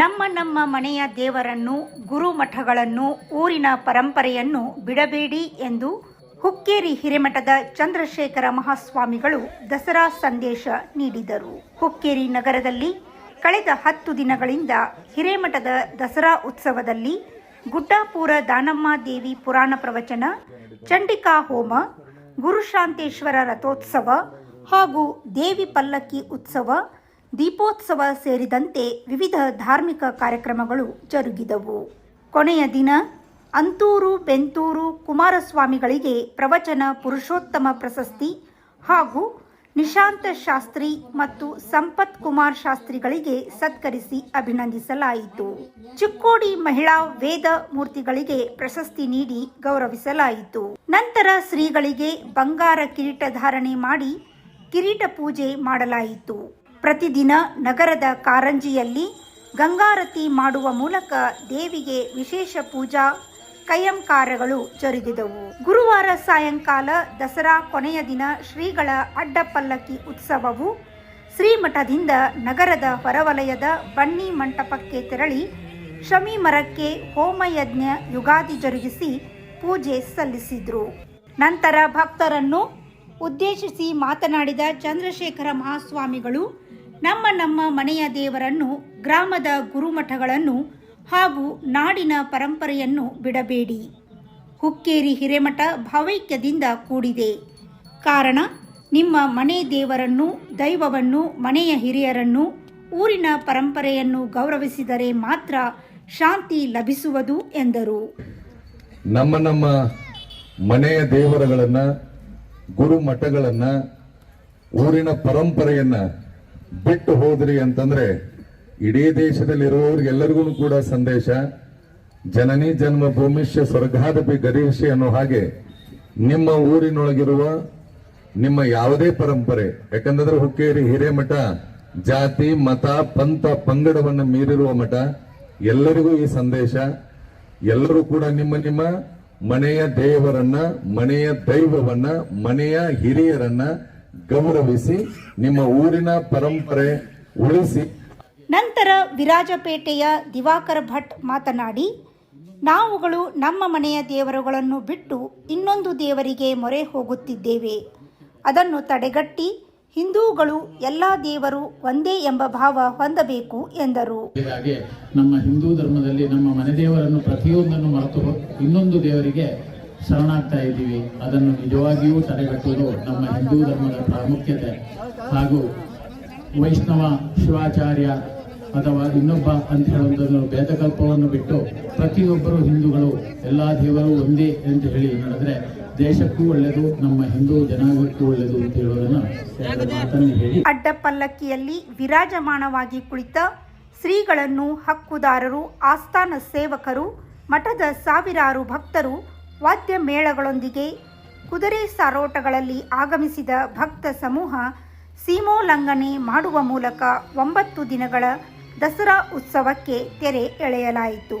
ನಮ್ಮ ನಮ್ಮ ಮನೆಯ ದೇವರನ್ನು, ಗುರುಮಠಗಳನ್ನು, ಊರಿನ ಪರಂಪರೆಯನ್ನು ಬಿಡಬೇಡಿ ಎಂದು ಹುಕ್ಕೇರಿ ಹಿರೇಮಠದ ಚಂದ್ರಶೇಖರ ಮಹಾಸ್ವಾಮಿಗಳು ದಸರಾ ಸಂದೇಶ ನೀಡಿದರು. ಹುಕ್ಕೇರಿ ನಗರದಲ್ಲಿ ಕಳೆದ ಹತ್ತು ದಿನಗಳಿಂದ ಹಿರೇಮಠದ ದಸರಾ ಉತ್ಸವದಲ್ಲಿ ಗುಡ್ಡಾಪುರ ದಾನಮ್ಮ ದೇವಿ ಪುರಾಣ ಪ್ರವಚನ, ಚಂಡಿಕಾ ಹೋಮ, ಗುರುಶಾಂತೇಶ್ವರ ರಥೋತ್ಸವ ಹಾಗೂ ದೇವಿ ಪಲ್ಲಕ್ಕಿ ಉತ್ಸವ ದೀಪೋತ್ಸವ ಸೇರಿದಂತೆ ವಿವಿಧ ಧಾರ್ಮಿಕ ಕಾರ್ಯಕ್ರಮಗಳು ಜರುಗಿದವು. ಕೊನೆಯ ದಿನ ಅಂತೂರು, ಬೆಂತೂರು ಕುಮಾರಸ್ವಾಮಿಗಳಿಗೆ ಪ್ರವಚನ ಪುರುಷೋತ್ತಮ ಪ್ರಶಸ್ತಿ ಹಾಗೂ ನಿಶಾಂತ ಶಾಸ್ತ್ರಿ ಮತ್ತು ಸಂಪತ್ ಕುಮಾರ್ ಶಾಸ್ತ್ರಿಗಳಿಗೆ ಸತ್ಕರಿಸಿ ಅಭಿನಂದಿಸಲಾಯಿತು. ಚಿಕ್ಕೋಡಿ ಮಹಿಳಾ ವೇದ ಮೂರ್ತಿಗಳಿಗೆ ಪ್ರಶಸ್ತಿ ನೀಡಿ ಗೌರವಿಸಲಾಯಿತು. ನಂತರ ಶ್ರೀಗಳಿಗೆ ಬಂಗಾರ ಕಿರೀಟ ಧಾರಣೆ ಮಾಡಿ ಕಿರೀಟ ಪೂಜೆ ಮಾಡಲಾಯಿತು. ಪ್ರತಿದಿನ ನಗರದ ಕಾರಂಜಿಯಲ್ಲಿ ಗಂಗಾರತಿ ಮಾಡುವ ಮೂಲಕ ದೇವಿಗೆ ವಿಶೇಷ ಪೂಜಾ ಕೈಯಂಕಾರಗಳು ಜರುಗಿದವು ಗುರುವಾರ ಸಾಯಂಕಾಲ ದಸರಾ ಕೊನೆಯ ದಿನ ಶ್ರೀಗಳ ಅಡ್ಡಪಲ್ಲಕ್ಕಿ ಉತ್ಸವವು ಶ್ರೀಮಠದಿಂದ ನಗರದ ಹೊರವಲಯದ ಬನ್ನಿ ಮಂಟಪಕ್ಕೆ ತೆರಳಿ ಶಮಿ ಮರಕ್ಕೆ ಹೋಮಯಜ್ಞ ಯುಗಾದಿ ಜರುಗಿಸಿ ಪೂಜೆ ಸಲ್ಲಿಸಿದ್ರು. ನಂತರ ಭಕ್ತರನ್ನು ಉದ್ದೇಶಿಸಿ ಮಾತನಾಡಿದ ಚಂದ್ರಶೇಖರ ಮಹಾಸ್ವಾಮಿಗಳು ನಮ್ಮ ನಮ್ಮ ಮನೆಯ ದೇವರನ್ನು, ಗ್ರಾಮದ ಗುರುಮಠಗಳನ್ನು ಹಾಗೂ ನಾಡಿನ ಪರಂಪರೆಯನ್ನು ಬಿಡಬೇಡಿ. ಹುಕ್ಕೇರಿ ಹಿರೇಮಠ ಭಾವೈಕ್ಯದಿಂದ ಕೂಡಿದೆ. ಕಾರಣ, ನಿಮ್ಮ ಮನೆ ದೇವರನ್ನು, ದೈವವನ್ನು, ಮನೆಯ ಹಿರಿಯರನ್ನು, ಊರಿನ ಪರಂಪರೆಯನ್ನು ಗೌರವಿಸಿದರೆ ಮಾತ್ರ ಶಾಂತಿ ಲಭಿಸುವುದು ಎಂದರು. ನಮ್ಮ ನಮ್ಮ ಮನೆಯ ದೇವರುಗಳನ್ನು, ಗುರುಮಠಗಳನ್ನು, ಊರಿನ ಪರಂಪರೆಯನ್ನ ಬಿಟ್ಟು ಹೋದ್ರಿ ಅಂತಂದ್ರೆ ಇಡೀ ದೇಶದಲ್ಲಿರುವವರಿಗೆಲ್ಲರಿಗೂ ಕೂಡ ಸಂದೇಶ, ಜನನಿ ಜನ್ಮ ಭೂಮಿಷ್ಯ ಸ್ವರ್ಗಾದಪಿ ಗರೀಷಿ ಅನ್ನೋ ಹಾಗೆ ನಿಮ್ಮ ಊರಿನೊಳಗಿರುವ ನಿಮ್ಮ ಯಾವುದೇ ಪರಂಪರೆ, ಯಾಕಂದ್ರೆ ಹುಕ್ಕೇರಿ, ಹಿರೇಮಠ, ಜಾತಿ, ಮತ, ಪಂಥ, ಪಂಗಡವನ್ನು ಮೀರಿರುವ ಮಠ, ಎಲ್ಲರಿಗೂ ಈ ಸಂದೇಶ. ಎಲ್ಲರೂ ಕೂಡ ನಿಮ್ಮ ನಿಮ್ಮ ಮನೆಯ ದೇವರನ್ನ, ಮನೆಯ ದೈವವನ್ನ, ಮನೆಯ ಹಿರಿಯರನ್ನ ಗೌರವಿಸಿ ನಿಮ್ಮ ಊರಿನ ಪರಂಪರೆ ಉಳಿಸಿ. ನಂತರ ವಿರಾಜಪೇಟೆಯ ದಿವಾಕರ ಭಟ್ ಮಾತನಾಡಿ ನಾವುಗಳು ನಮ್ಮ ಮನೆಯ ದೇವರುಗಳನ್ನು ಬಿಟ್ಟು ಇನ್ನೊಂದು ದೇವರಿಗೆ ಮೊರೆ ಹೋಗುತ್ತಿದ್ದೇವೆ. ಅದನ್ನು ತಡೆಗಟ್ಟಿ ಹಿಂದೂಗಳು ಎಲ್ಲ ದೇವರು ಒಂದೇ ಎಂಬ ಭಾವ ಹೊಂದಬೇಕು ಎಂದರು. ಹಾಗೆ ನಮ್ಮ ಹಿಂದೂ ಧರ್ಮದಲ್ಲಿ ನಮ್ಮ ಮನೆ ದೇವರನ್ನು ಪ್ರತಿಯೊಂದನ್ನು ಮರೆತು ಇನ್ನೊಂದು ದೇವರಿಗೆ ಶರಣಾಗ್ತಾ ಇದ್ದೀವಿ. ಅದನ್ನು ನಿಜವಾಗಿಯೂ ತಡೆಗಟ್ಟುವುದು ನಮ್ಮ ಹಿಂದೂ ಧರ್ಮದ ಪ್ರಾಮುಖ್ಯತೆ. ಹಾಗೂ ವೈಷ್ಣವ ಶಿವಾಚಾರ್ಯ ಅಥವಾ ಇನ್ನೊಬ್ಬ ಅಂತ ಹೇಳುವಂಥದ್ದು ಭೇದಕಲ್ಪವನ್ನು ಬಿಟ್ಟು ಪ್ರತಿಯೊಬ್ಬರು ಹಿಂದೂಗಳು, ಎಲ್ಲ ದೇವರು ಒಂದೇ ಅಂತ ಹೇಳಿ ನಡೆದ್ರೆ ದೇಶಕ್ಕೂ ಒಳ್ಳೆಯದು, ನಮ್ಮ ಹಿಂದೂ ಜನಾಂಗಕ್ಕೂ ಒಳ್ಳೆಯದು ಅಂತ ಹೇಳೋದನ್ನ ಹೇಳಿ. ಅಡ್ಡ ಪಲ್ಲಕ್ಕಿಯಲ್ಲಿ ವಿರಾಜಮಾನವಾಗಿ ಕುಳಿತ ಶ್ರೀಗಳನ್ನು ಹಕ್ಕುದಾರರು, ಆಸ್ಥಾನ ಸೇವಕರು, ಮಠದ ಸಾವಿರಾರು ಭಕ್ತರು ವಾದ್ಯ ಮೇಳಗಳೊಂದಿಗೆ ಕುದುರೆ ಸಾರೋಟಗಳಲ್ಲಿ ಆಗಮಿಸಿದ ಭಕ್ತ ಸಮೂಹ ಸೀಮೋಲ್ಲಂಘನೆ ಮಾಡುವ ಮೂಲಕ ಒಂಬತ್ತು ದಿನಗಳ ದಸರಾ ಉತ್ಸವಕ್ಕೆ ತೆರೆ ಎಳೆಯಲಾಯಿತು.